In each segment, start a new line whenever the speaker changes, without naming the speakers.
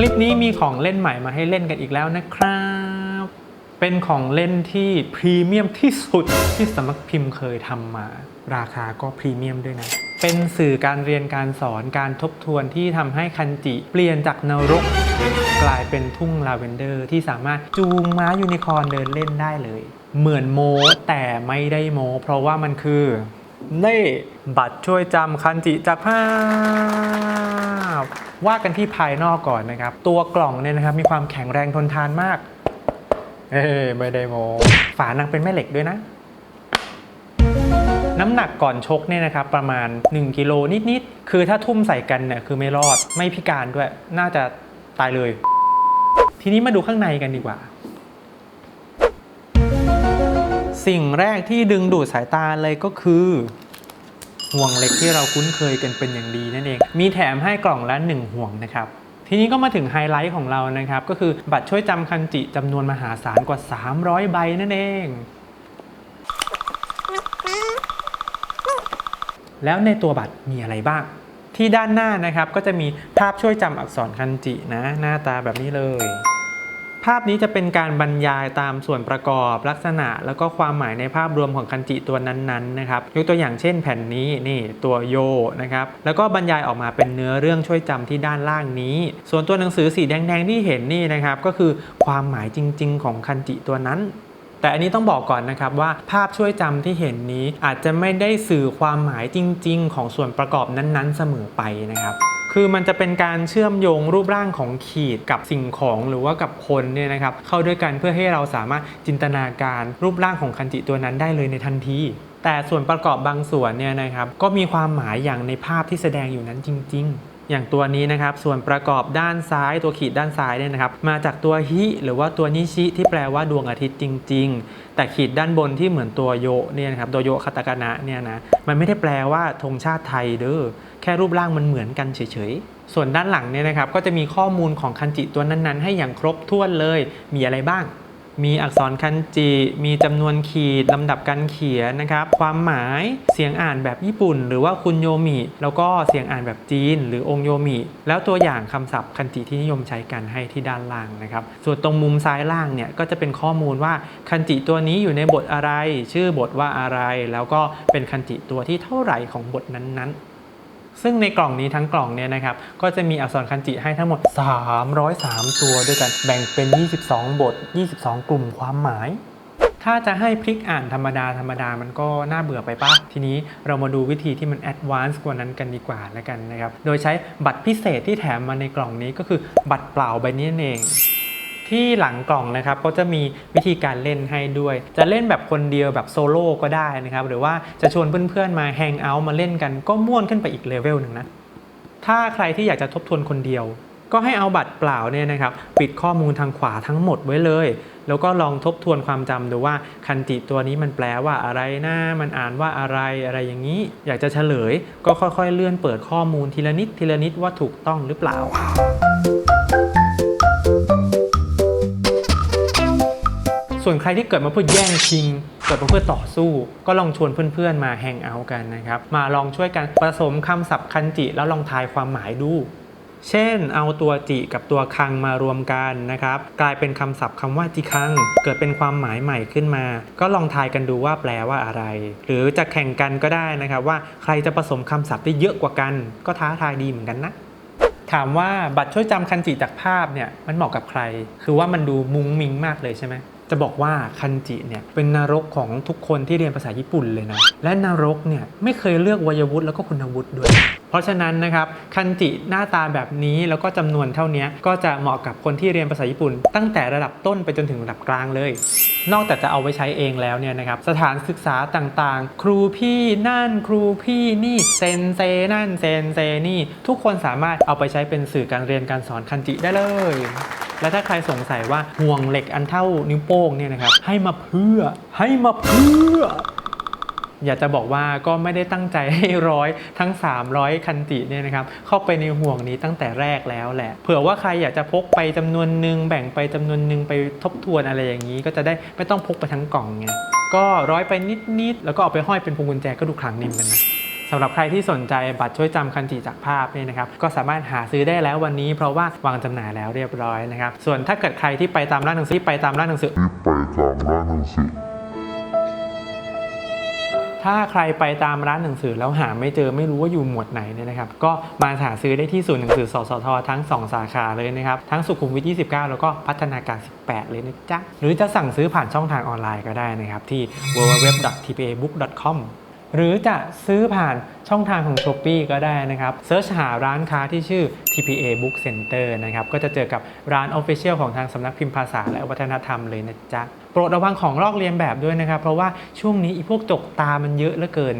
คลิปนี้มีของเล่นใหม่มาให้เล่นกันอีกแล้วนะครับ เป็นของเล่นที่พรีเมียมที่สุดที่สำนักพิมพ์เคยทำมา ราคาก็พรีเมียมด้วยนะ เป็นสื่อการเรียนการสอนการทบทวนที่ทำให้คันจิ เปลี่ยนจากนรก กลายเป็นทุ่งลาเวนเดอร์ที่สามารถจูงม้ายูนิคอร์นเดินเล่นได้เลย เหมือนโมแต่ไม่ได้โมเพราะว่ามันคือ นี่บัตรช่วยจำคันจิจากภาพ ว่ากันที่ภายนอกก่อนนะครับ ตัวกล่องเนี่ยนะครับมีความแข็งแรงทนทานมาก เอ้ยไม่ได้โม ฝานางเป็นแม่เหล็กด้วยนะ น้ำหนักก่อนชกเนี่ยนะครับประมาณ 1กิโลนิดๆ คือถ้าทุ่มใส่กันเนี่ยคือไม่รอดไม่พิการด้วย น่าจะตายเลย ทีนี้มาดูข้างในกันดีกว่า สิ่งแรกที่ดึงดูดสายตาเลยก็คือห่วงเล็กที่เราคุ้นเคยกันเป็นอย่างดีนั่นเอง มีแถมให้กล่องละ 1 ห่วงนะครับ ทีนี้ก็มาถึงไฮไลท์ของเรานะครับ ก็คือบัตรช่วยจำคันจิจำนวนมหาศาลกว่า 300 ใบนั่นเอง แล้วในตัวบัตรมีอะไรบ้าง ที่ด้านหน้านะครับก็จะมีภาพช่วยจำอักษรคันจินะ หน้าตาแบบนี้เลย ภาพนี้จะเป็นการบรรยายตามส่วนประกอบลักษณะ แล้วก็ความหมายในภาพรวมของคันจิตัวนั้นๆนะครับยกตัวอย่างเช่นแผ่นนี้นี่ตัวโยนะครับแล้วก็บรรยายออกมาเป็นเนื้อเรื่องช่วยจำที่ด้านล่างนี้ ส่วนตัวหนังสือสีแดงๆที่เห็นนี่นะครับก็คือความหมายจริง ๆ ของคันจิตัวนั้นแต่อันนี้ต้องบอกก่อนนะครับว่าภาพช่วยจำที่เห็นนี้อาจจะไม่ได้สื่อความหมายจริง ๆ ของส่วนประกอบนั้นๆ เสมอไปนะครับ คือมันจะเป็นการเชื่อมโยงรูปร่างของขีดกับสิ่งของหรือว่ากับคนเนี่ยนะครับเข้าด้วยกันเพื่อให้เราสามารถจินตนาการรูปร่างของคันจิตัวนั้นได้เลยในทันทีแต่ส่วนประกอบบางส่วนเนี่ยนะครับก็มีความหมายอย่างในภาพที่แสดงอยู่นั้นจริง ๆ อย่างตัวนี้นะครับส่วนประกอบด้านซ้ายตัวขีดด้านซ้ายเนี่ยนะครับมาจากตัวฮิหรือว่าตัวนิชิที่แปลว่าดวงอาทิตย์จริง ๆ แต่ขีดด้านบนที่เหมือนตัวโยเนี่ยนะครับตัวโยคาตากานะเนี่ยนะมันไม่ได้แปลว่าธงชาติไทยเด้อแค่รูปร่างมันเหมือนกันเฉยๆ ส่วนด้านหลังเนี่ยนะครับก็จะมีข้อมูลของคันจิตัวนั้นๆ ให้อย่างครบถ้วนเลยมีอะไรบ้าง มีอักษรคันจิ มีจำนวนขีดลำดับการเขียนนะครับ ความหมายเสียงอ่านแบบญี่ปุ่น หรือว่าคุณโยมิ แล้วก็เสียงอ่านแบบจีน หรือองค์โยมิ แล้วตัวอย่างคำศัพท์คันจิที่นิยมใช้กันให้ที่ด้านล่างนะครับ ส่วนตรงมุมซ้ายล่างเนี่ยก็จะเป็นข้อมูลว่าคันจิตัวนี้อยู่ในบทอะไร ชื่อบทว่าอะไร แล้วก็เป็นคันจิตัวที่เท่าไหร่ของบทนั้นๆ ซึ่งในกล่องนี้ทั้งกล่องเนี่ยนะครับก็จะมีอักษรคันจิให้ทั้งหมด 303 ตัวด้วยกันแบ่งเป็น 22 บท 22 กลุ่มความหมาย ถ้าจะให้พลิกอ่านธรรมดาธรรมดามันก็น่าเบื่อไปปะทีนี้เรามาดูวิธีที่มันแอดวานซ์กว่านั้นกันดีกว่าแล้วกันนะครับ โดยใช้บัตรพิเศษที่แถมมาในกล่องนี้ก็คือบัตรเปล่าใบนี้เอง ที่หลังกล่องนะครับก็จะมีวิธีการเล่นให้ด้วย จะเล่นแบบคนเดียวแบบโซโล่ก็ได้นะครับ หรือว่าจะชวนเพื่อนๆมาแฮงเอาท์มาเล่นกันก็ม่วนขึ้นไปอีกเลเวลหนึ่งนะ ถ้าใครที่อยากจะทบทวนคนเดียว ก็ให้เอาบัตรเปล่าเนี่ยนะครับปิดข้อมูลทางขวาทั้งหมดไว้เลย แล้วก็ลองทบทวนความจำดูว่าคันจิตัวนี้มันแปลว่าอะไรนะมันอ่านว่าอะไรอะไรอย่างนี้ อยากจะเฉลย ก็ค่อยๆ เลื่อนเปิดข้อมูลทีละนิดทีละนิดว่าถูกต้องหรือเปล่า ส่วนใครที่เกิดมาเพื่อแย่งชิง เกิดมาเพื่อต่อสู้ ก็ลองชวนเพื่อนๆมาแฮงเอาท์กันนะครับ มาลองช่วยกันผสมคำศัพท์คันจิ แล้วลองทายความหมายดู เช่น เอาตัวจิกับตัวคังมารวมกันนะครับ กลายเป็นคำศัพท์คำว่าจิคัง เกิดเป็นความหมายใหม่ขึ้นมา ก็ลองทายกันดูว่าแปลว่าอะไร หรือจะแข่งกันก็ได้นะครับ ว่าใครจะผสมคำศัพท์ได้เยอะกว่ากัน ก็ท้าทายดีเหมือนกันนะถามว่าบัตรช่วยจำคันจิจากภาพเนี่ยมันเหมาะกับใคร คือว่ามันดูมุ้งมิงมากเลยใช่ไหม จะบอกว่าคันจิเนี่ยเป็นนรกของทุกคนที่เรียนภาษาญี่ปุ่นเลยนะ และนรกเนี่ยไม่เคยเลือกวัยวุฒิแล้วก็คุณวุฒิด้วย เพราะฉะนั้นนะครับคันจิหน้าตาแบบนี้แล้วก็จำนวนเท่านี้ก็จะเหมาะกับคนที่เรียนภาษาญี่ปุ่น ตั้งแต่ระดับต้นไปจนถึงระดับกลางเลย นอกจากจะเอาไว้ใช้เองแล้วเนี่ยนะครับสถานศึกษาต่างๆ ครูพี่นั่นครูพี่นี่เซนเซนั่นเซนเซนี่ ทุกคนสามารถเอาไปใช้เป็นสื่อการเรียนการสอนคันจิได้เลย และถ้าใครสงสัยว่าห่วงเหล็กอันเท่านิ้วโป้งเนี่ยนะครับให้มาเพื่อให้มาเพื่ออยากจะบอกว่าก็ไม่ได้ตั้งใจให้ร้อยทั้ง 300 คันจิเนี่ยนะครับเข้าไปในห่วงนี้ตั้งแต่แรกแล้วแหละ เผื่อว่าใครอยากจะพกไปจำนวนหนึ่งแบ่งไปจำนวนหนึ่งไปทบทวนอะไรอย่างนี้ ก็จะได้ไม่ต้องพกไปทั้งกล่องไงก็ร้อยไปนิดๆแล้วก็เอาไปห้อยเป็นพวงกุญแจก็ดูขลังนิ่มกันนะ สำหรับใครที่สนใจบัตรช่วยจำคันจิจากภาพเนี่ยนะครับก็สามารถหาซื้อได้แล้ววันนี้ เพราะว่าวางจำหน่ายแล้วเรียบร้อยนะครับส่วนถ้าเกิดใครที่ไปตามร้านหนังสือไปตามร้านหนังสือ
ที่ไปตามร้านหนังสือ
ถ้าใครไปตามร้านหนังสือแล้วหาไม่เจอไม่รู้ว่าอยู่หมวดไหนเนี่ยนะครับ ก็มาหาซื้อได้ที่ศูนย์หนังสือสสททั้ง 2 สาขาเลยนะครับ ทั้งสุขุมวิท 29 แล้วก็พัฒนาการ 18 เลยนะจ๊ะ หรือจะสั่งซื้อผ่านช่องทางออนไลน์ก็ได้นะครับ ที่ www.tpabook.com หรือจะซื้อผ่านช่องทางของ s h อ p e e ก็ได้นะครับเซิร์ชหาร้านค้าที่ชื่อ TPA Book Center นะครับ ก็จะเจอกับร้าน Official ของทางสำนักพิมพ์ภาษาและวัฒนธรรมเลยนะจ๊ะ โปรดระวังของลอกเลียนแบบด้วยนะครับ เพราะว่าช่วงนี้อีพวกจกตามันเยอะเหลือเกิน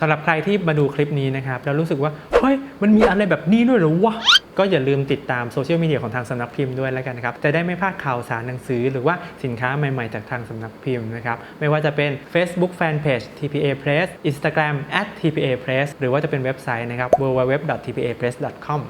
สำหรับใครที่มาดูคลิปนี้นะครับ แล้วรู้สึกว่า เฮ้ย มันมีอะไรแบบนี้ด้วยเหรอวะ ก็อย่าลืมติดตามโซเชียลมีเดียของทางสำนักพิมพ์ด้วยแล้วกันนะครับ จะได้ไม่พลาดข่าวสารหนังสือ หรือว่าสินค้าใหม่ๆ จากทางสำนักพิมพ์นะครับ ไม่ว่าจะเป็น Facebook Fanpage TPA Press Instagram @TPA Press หรือว่าจะเป็นเว็บไซต์นะครับ www.tpapress.com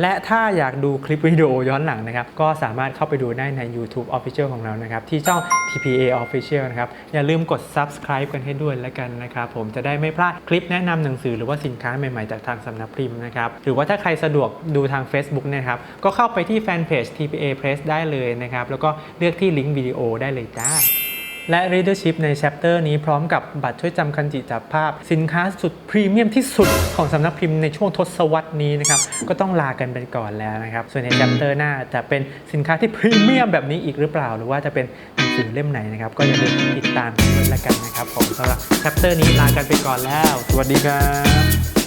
และถ้าอยากดูคลิปวิดีโอย้อนหลังนะครับ ก็สามารถเข้าไปดูได้ใน YouTube Official ของเรานะครับ ที่ช่อง TPA Official นะครับ อย่าลืมกด subscribe กันให้ด้วยแล้วกันนะครับ ผมจะได้ไม่พลาดคลิปแนะนำหนังสือหรือว่าสินค้าใหม่ ๆ จากทางสำนักพิมพ์นะครับ หรือว่าถ้าใครสะดวกดูทาง Facebook เนยนะครับ ก็เข้าไปที่แฟนเพจ TPA Press ได้เลยนะครับ แล้วก็เลือกที่ลิงก์วิดีโอได้เลยจ้า และ Readership ใน chapter นี้พร้อมกับบัตรช่วยจำคันจิจับภาพ สินค้าสุดพรีเมียมที่สุดของสำนักพิมพ์ในช่วงทศวรรษนี้นะครับ ก็ต้องลากันไปก่อนแล้วนะครับ ส่วนใน chapter หน้าจะเป็นสินค้าที่พรีเมียมแบบนี้อีกหรือเปล่า หรือว่าจะเป็นหนังสือเล่มไหนนะครับ ก็อย่าลืมติดตามกันด้วยละกันนะครับผมสำหรับ chapter นี้ลากันไปก่อนแล้ว สวัสดีครับ